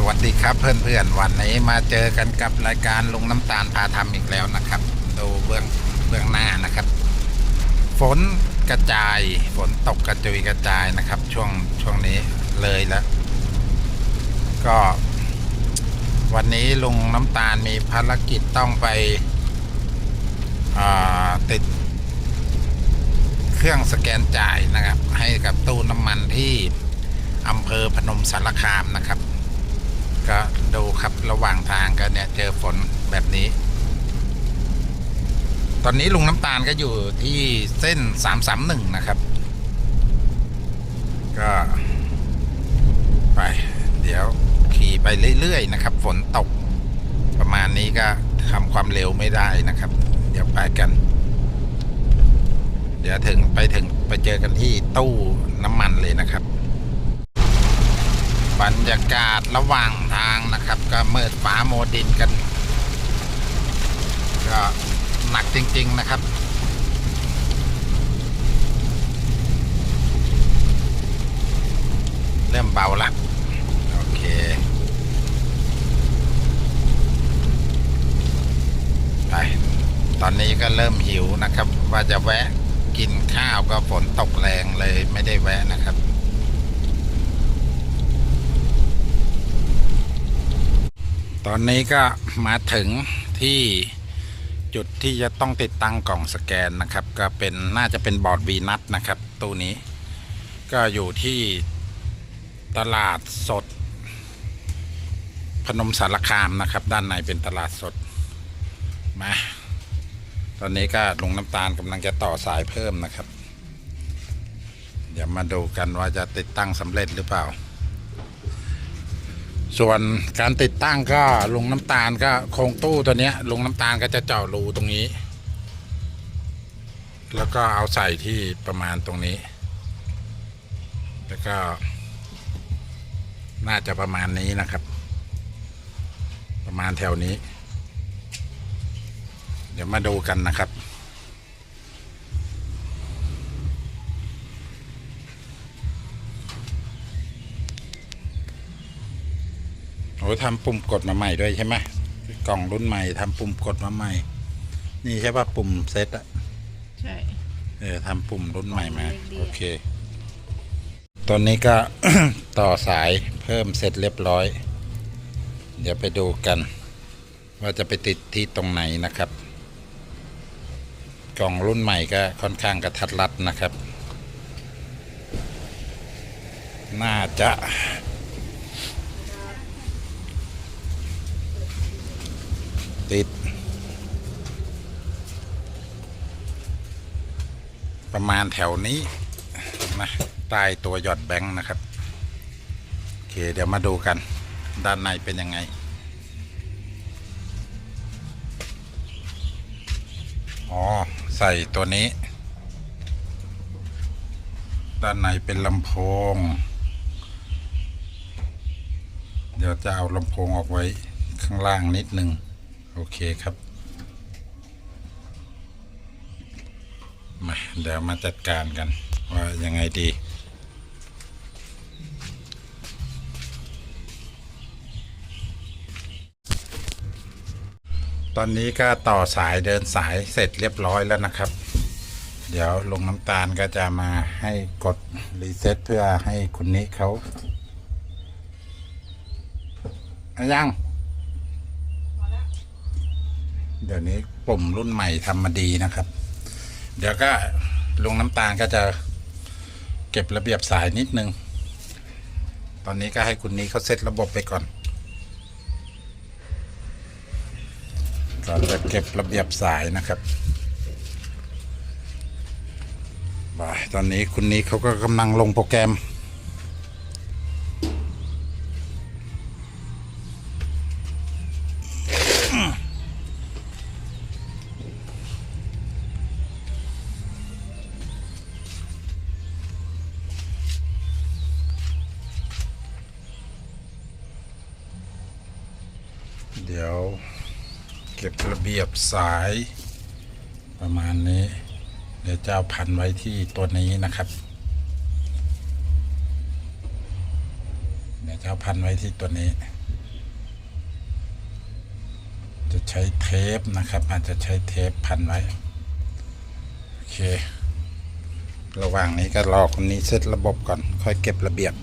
สวัสดีครับเพื่อนๆวันนี้มาเจอกันกับรายการลุงน้ำตาลพาทำอีกแล้วนะครับ ดูเบื้องเบื้องหน้านะครับ ฝนกระจายฝนตกกระจุยกระจายนะครับ ช่วงช่วงนี้เลยแล้ว ก็ วันนี้ลุงน้ำตาลมีภารกิจต้องไปติด เครื่องสแกนจ่ายนะครับ ให้กับตู้น้ำมันที่อำเภอพนมสารคามนะครับ ก็ดูครับระหว่างทางกันเนี่ยเจอฝนแบบนี้ ตอนนี้ลุงน้ำตาลก็อยู่ที่เส้น331นะครับ ก็ ไป เดี๋ยวขี่ไปเรื่อยๆนะครับ ฝนตก ประมาณนี้ก็ทำความเร็วไม่ได้นะครับ เดี๋ยวไปกัน เดี๋ยวถึงไปถึงไปเจอกันที่ตู้น้ำมันเลยนะครับ บรรยากาศระหว่างทางนะครับ ก็มืดฟ้าโมดินกัน ก็หนักจริง ๆนะครับเริ่มเบาละโอเค ไป ตอนนี้ก็เริ่มหิวนะครับ ว่าจะแวะกินข้าวก็ฝนตกแรงเลยไม่ได้แวะนะครับ ตอนนี้ก็มาถึงที่จุดที่จะต้องติดตั้งกล่องสแกนนะครับ ก็เป็นน่าจะเป็นบอร์ดวีนัทนะครับตู้นี้ ก็อยู่ที่ตลาดสด พนมสารคามนะครับ ด้านในเป็นตลาดสดมาตอนนี้ก็ลุงน้ำตาลกำลังจะต่อสายเพิ่มนะครับ เดี๋ยวมาดูกันว่าจะติดตั้งสำเร็จหรือเปล่า ส่วนการติดตั้งก็ลงน้ำตาลก็โครงตู้ตัวเนี้ยลงน้ำตาลก็จะเจาะรูตรงนี้ แล้วก็เอาใส่ที่ประมาณตรงนี้ แล้วก็ น่าจะประมาณนี้นะครับ ประมาณแถวนี้ เดี๋ยวมาดูกันนะครับ อ้ทำปุ่มกดมาใหม่ด้วยใช่ไหมกล่องรุ่นใหม่ทำปุ่มกดมาใหม่ นี่ใช่ป่ะปุ่มเซตอะใช่เออทำปุ่มรุ่นใหม่มาเล็กดีอะโอเคตอนนี้ก็ต่อสายเพิ่มเสร็จเรียบร้อย เดี๋ยวไปดูกัน ว่าจะไปติดที่ตรงไหนนะครับ กล่องรุ่นใหม่ก็ค่อนข้างกระทัดรัดนะครับ น่าจะ ติด ประมาณแถวนี้นะใต้ตัวหยอดแบงค์นะครับ โอเค เดี๋ยวมาดูกัน ด้านในเป็นยังไง อ๋อ ใส่ตัวนี้ ด้านในเป็นลำโพง เดี๋ยวจะเอาลำโพงออกไว้ข้างล่างนิดนึง โอเคครับ มาเดี๋ยวมาจัดการกัน ว่ายังไงดีตอนนี้ก็ต่อสายเดินสายเสร็จเรียบร้อยแล้วนะครับ เดี๋ยวลงน้ำตาลก็จะมาให้กดรีเซ็ตเพื่อให้คุณนิเขาอยัง เดี๋ยวนี้ปุ่มรุ่นใหม่ทำมาดีนะครับ เดี๋ยวก็ลงน้ำตาลก็จะเก็บระเบียบสายนิดนึง ตอนนี้ก็ให้คุณนี้เขาเซตระบบไปก่อนก่อนจะเก็บระเบียบสายนะครับบายตอนนี้คุณนี้เขาก็กำลังลงโปรแกรม เดี๋ยวเก็บระเบียบสายประมาณนี้ เดี๋ยวจะเอาพันไว้ที่ตัวนี้นะครับ เดี๋ยวจะก็พันไว้ที่ตัวนี้ จะใช้เทปนะครับ อาจจะใช้เทปพันไว้ โอเค ระหว่างนี้ก็รอคนนี้เซตระบบก่อน ค่อยเก็บระเบียบ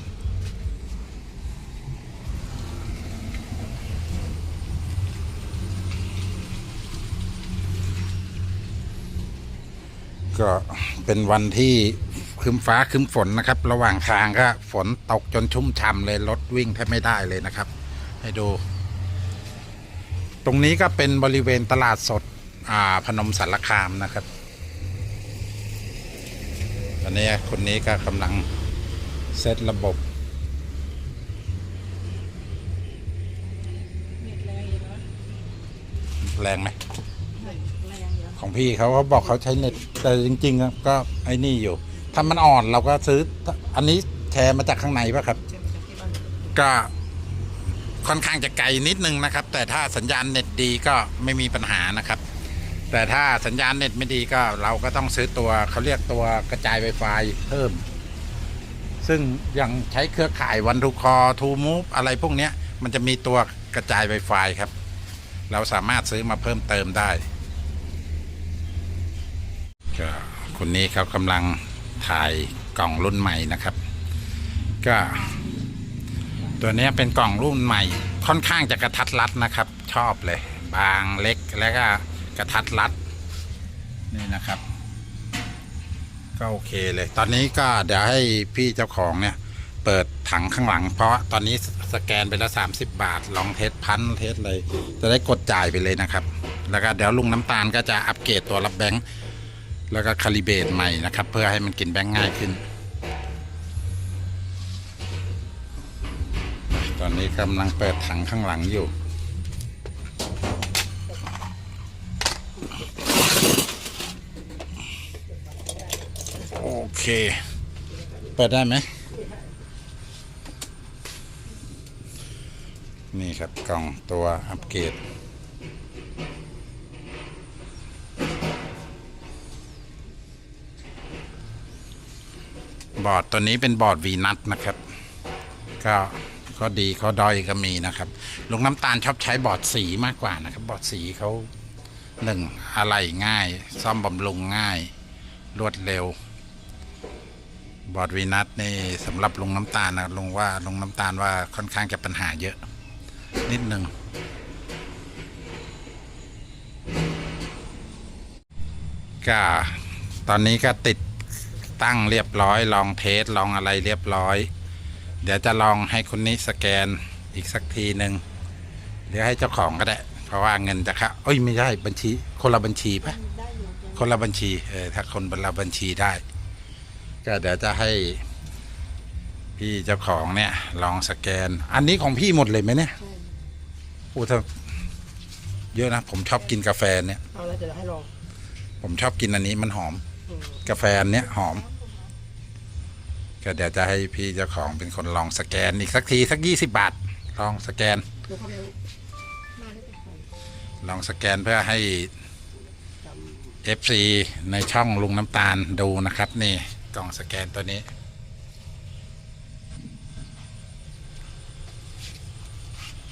ก็เป็นวันที่ครึ้มฟ้าครึ้มฝนนะครับ ระหว่างทางก็ฝนตกจนชุ่มฉ่ำเลยรถวิ่งแทบไม่ได้เลยนะครับ ให้ดู ตรงนี้ก็เป็นบริเวณตลาดสดอ่าพนมสารคามนะครับตอนนี้คนนี้ก็กำลังเซตระบบเน็ตแรงอยู่เนอะแรงไหมแรงอยู่ ของพี่เขาเขาบอกเขาใช้เน็ตแต่จริงๆก็ไอ้นี่อยู่ ถ้ามันอ่อนเราก็ซื้อ อันนี้แชร์มาจากข้างในป่ะครับ ก็ค่อนข้างจะไกลนิดนึงนะครับ แต่ถ้าสัญญาณเน็ตดีก็ไม่มีปัญหานะครับ แต่ถ้าสัญญาณเน็ตไม่ดีก็เราก็ต้องซื้อตัวเขาเรียกตัวกระจาย Wi-Fi เพิ่ม ซึ่งย่างใช้เครือข่ายวันทูคอทูมูฟอะไรพวกนี้มันจะมีตัวกระจาย Wi-Fi ครับ เราสามารถซื้อมาเพิ่มเติมได้ ก็คนนี้เขากำลังถ่ายกล่องรุ่นใหม่นะครับ ก็ ตัวนี้เป็นกล่องรุ่นใหม่ ค่อนข้างจะกระทัดรัดนะครับ ชอบเลย บางเล็กแล้วก็กระทัดรัดนี่นะครับ ก็โอเคเลย ตอนนี้ก็เดี๋ยวให้พี่เจ้าของเนี่ย เปิดถังข้างหลัง เพราะตอนนี้สแกนไปแล้ว30 บาท ลองเทสพันเทสเลย จะได้กดจ่ายไปเลยนะครับ แล้วก็เดี๋ยวลุงน้ำตาลก็จะอัปเกรดตัวรับแบงค์ แล้วก็คาลิเบตใหม่นะครับ เพื่อให้มันกินแบงค์ง่ายขึ้น ตอนนี้กำลังเปิดถังข้างหลังอยู่โอเค เปิดได้ไหม นี่ครับกล่องตัวอัปเกรด บอร์ดตัวนี้เป็นบอร์ดวีนัทนะครับ ก็ก็ดีเขาดอยก็มีนะครับลุงน้ำตาลชอบใช้บอร์ดสีมากกว่านะครับ บอร์ดสีเขาหนึ่งอะไรง่าย ซ่อมบำรุงง่าย รวดเร็ว บอร์ดวีนัทนี่สำหรับลุงน้ำตาลนะลุงว่าลุงน้ำตาลว่าค่อนข้างจะปัญหาเยอะ นิดหนึ่งก็ตอนนี้ก็ติด ตั้งเรียบร้อย ลองเทสลองอะไรเรียบร้อย เดี๋ยวจะลองให้คนนี้สแกนอีกสักทีหนึ่งเดี๋ยวให้เจ้าของก็ได้ เพราะว่าเงินจะเข้าเอ้ยไม่ใช่บัญชี คนละบัญชีปะได้อยู่จ้ะคนละบัญชีเออถ้าคนละบัญชีได้ ก็เดี๋ยวจะให้ พี่เจ้าของเนี่ย ลองสแกน อันนี้ของพี่หมดเลยไหมเนี่ยใช่โอ้ถ้าเยอะนะ ผมชอบกินกาแฟเนี่ยเอาแล้วจะให้ลองผมชอบกินอันนี้มันหอมอืมกาแฟอันเนี้ยหอม ก็เดี๋ยวจะให้พี่เจ้าของเป็นคนลองสแกนอีกสักทีสักยี่สิบาท ลองสแกนเดี๋ยวเขาไปมาได้แต่ก่อนลองสแกนเพื่อให้ FC ในช่องลุงน้ำตาลดูนะครับ นี่กล่องสแกนตัวนี้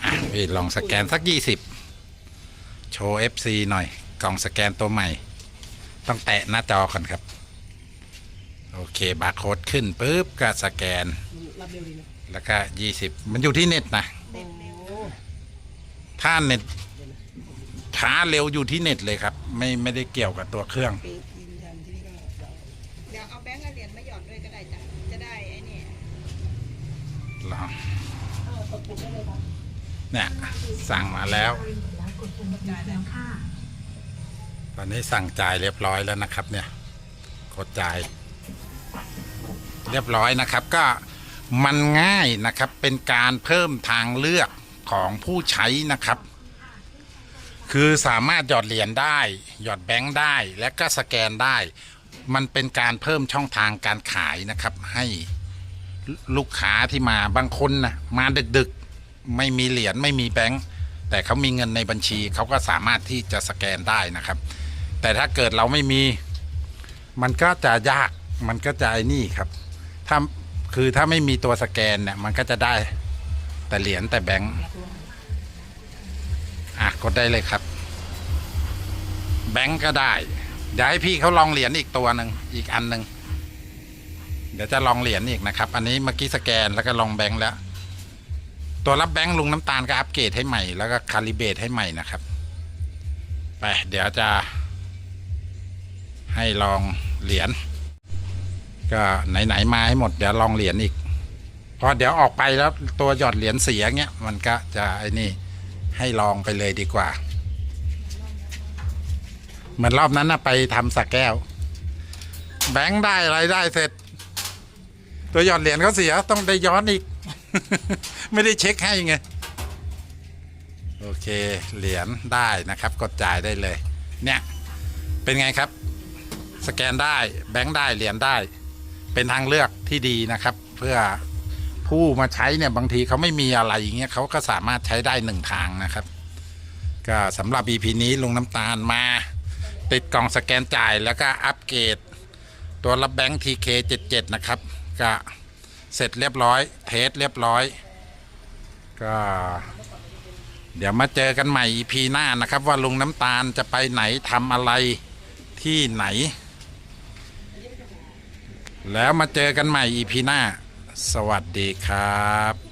อะพี่ลองสแกนสักยี่สิบโชว์ FC หน่อย กล่องสแกนตัวใหม่ ต้องแตะหน้าจอก่อนครับ โอเคบาร์โค้ดขึ้นปุ๊บก็สแกนมันรับเร็วดีนะแล้วก็ยี่สิบมันอยู่ที่เน็ตนะเน็ตเร็วถ้าเน็ตช้าเร็วอยู่ที่เน็ตเลยครับ ไม่ไม่ได้เกี่ยวกับตัวเครื่องปียืนยันที่นี่ก็เดี๋ยวเดี๋ยวเอาแบงค์กับเหรียญมาหยอดด้วยก็ได้จ้ะ จะได้ไอ้นี่ลองเออกดปุ่มได้เลยครับเนี่ย สั่งมาแล้ว ตอนนี้สั่งจ่ายเรียบร้อยแล้วนะครับ เนี่ยกดจ่าย เรียบร้อยนะครับก็มันง่ายนะครับเป็นการเพิ่มทางเลือกของผู้ใช้นะครับ คือสามารถหยอดเหรียญได้ หยอดแบงค์ได้และก็สแกนได้ มันเป็นการเพิ่มช่องทางการขายนะครับ ให้ลูกค้าที่มาบางคนนะมาดึกๆ ไม่มีเหรียญไม่มีแบงค์แต่เขามีเงินในบัญชีเขาก็สามารถที่จะสแกนได้นะครับ แต่ถ้าเกิดเราไม่มี มันก็จะยาก มันก็จะไอ้นี่ครับ ถ้าคือถ้าไม่มีตัวสแกนเนี่ย มันก็จะได้แต่เหรียญแต่แบงค์อะกดได้เลยครับ แบงค์ก็ได้ เดี๋ยวให้พี่เขาลองเหรียญอีกตัวหนึ่งอีกอันหนึ่งเดี๋ยวจะลองเหรียญอีกนะครับ อันนี้เมื่อกี้สแกนแล้วก็ลองแบงค์แล้ว ตัวรับแบงค์ลุงน้ำตาลก็อัปเกรดให้ใหม่ แล้วก็คาลิเบตให้ใหม่นะครับไปเดี๋ยวจะให้ลองเหรียญ ก็ไหนๆมาให้หมดเดี๋ยวลองเหรียญอีกพราะเดี๋ยวออกไปแล้วตัวหยอดเหรียญเสียเงี้ยมันก็จะไอ้นี่ให้ลองไปเลยดีกว่า เหมือนรอบนั้นนะไปทำสักแก้ว แบงค์ได้อะไรได้เสร็จ ตัวหยอดเหรียญเขาเสียต้องได้ย้อนอีก ไม่ได้เช็คให้ไงโอเคเหรียญได้นะครับกดจ่ายได้เลย เนี่ย เป็นไงครับ สแกนได้แบงค์ได้เหรียญได้ เป็นทางเลือกที่ดีนะครับ เพื่อผู้มาใช้เนี่ยบางทีเขาไม่มีอะไรอย่างเงี้ยเขาก็สามารถใช้ได้หนึ่งทางนะครับ ก็สำหรับ EP นี้ลุงน้ำตาลมา ติดกล่องสแกนจ่ายแล้วก็อัปเกรด ตัวรับแบงค์ TK77 นะครับ ก็เสร็จเรียบร้อย เทสเรียบร้อย ก็ เดี๋ยวมาเจอกันใหม่ EP หน้านะครับ ว่าลุงน้ำตาลจะไปไหนทำอะไรที่ไหน แล้วมาเจอกันใหม่อีพีหน้า สวัสดีครับ